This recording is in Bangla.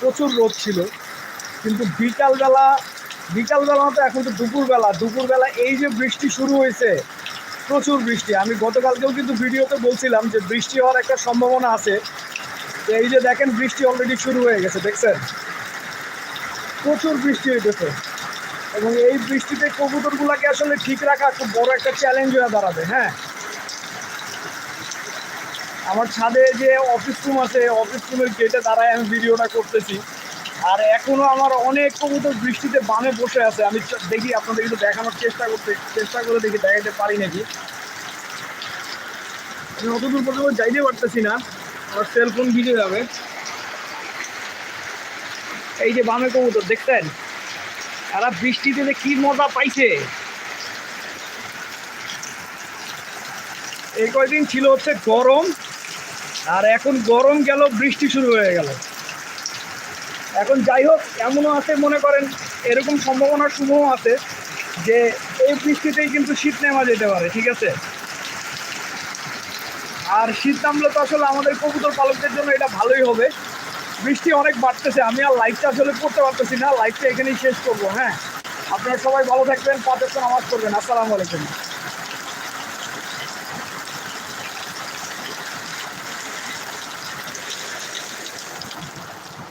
প্রচুর রোদ ছিল। কিন্তু বিকালবেলা বিকালবেলা তো এখন তো দুপুরবেলা দুপুরবেলা এই যে বৃষ্টি শুরু হয়েছে, প্রচুর বৃষ্টি। আমি গতকালকেও কিন্তু ভিডিওতে বলছিলাম যে বৃষ্টি হওয়ার একটা সম্ভাবনা আছে। তো এই যে দেখেন বৃষ্টি অলরেডি শুরু হয়ে গেছে, দেখছেন? প্রচুর বৃষ্টি হইতেছে। এবং এই বৃষ্টিতে কবুতরগুলোকে আসলে ঠিক রাখা খুব বড় একটা চ্যালেঞ্জ হয়ে দাঁড়াবে হ্যাঁ? আমার ছাদে যে অফিস রুম আছে অফিস রুমের গেটে দাঁড়ায় আমি ভিডিওটা করতেছি। আর এখনও আমার অনেক কবুতর বৃষ্টিতে বামে বসে আছে। আমি দেখি, আপনাদের কিন্তু দেখানোর চেষ্টা করতে, চেষ্টা করে দেখি দেখাতে পারি নাকি? আমি অতদূর পর্যন্ত যাইতে পারতেছি না। আমার সেলফোন ভিজে যাবে। এই যে বামে কবুতর দেখতেন এরা বৃষ্টিতে যে কি মজা পাইছে। এই কয়দিন ছিল হচ্ছে গরম আর এখন গরম গেল, বৃষ্টি শুরু হয়ে গেল। এখন যাই হোক, এমনও আছে মনে করেন, এরকম সম্ভাবনা সমূহ আছে যে এই বৃষ্টিতেই কিন্তু শীত নেমা যেতে পারে, ঠিক আছে? আর শীত নামলে তো আসলে আমাদের কবুতর পালকদের জন্য এটা ভালোই হবে। বৃষ্টি অনেক বাড়তেছে, আমি আর লাইভটা আসলে করতে পারতেছি না লাইভটা এখানেই শেষ করব হ্যাঁ? আপনারা সবাই ভালো থাকবেন, পাঁচ নামাজ করবেন আসসালামু আলাইকুম।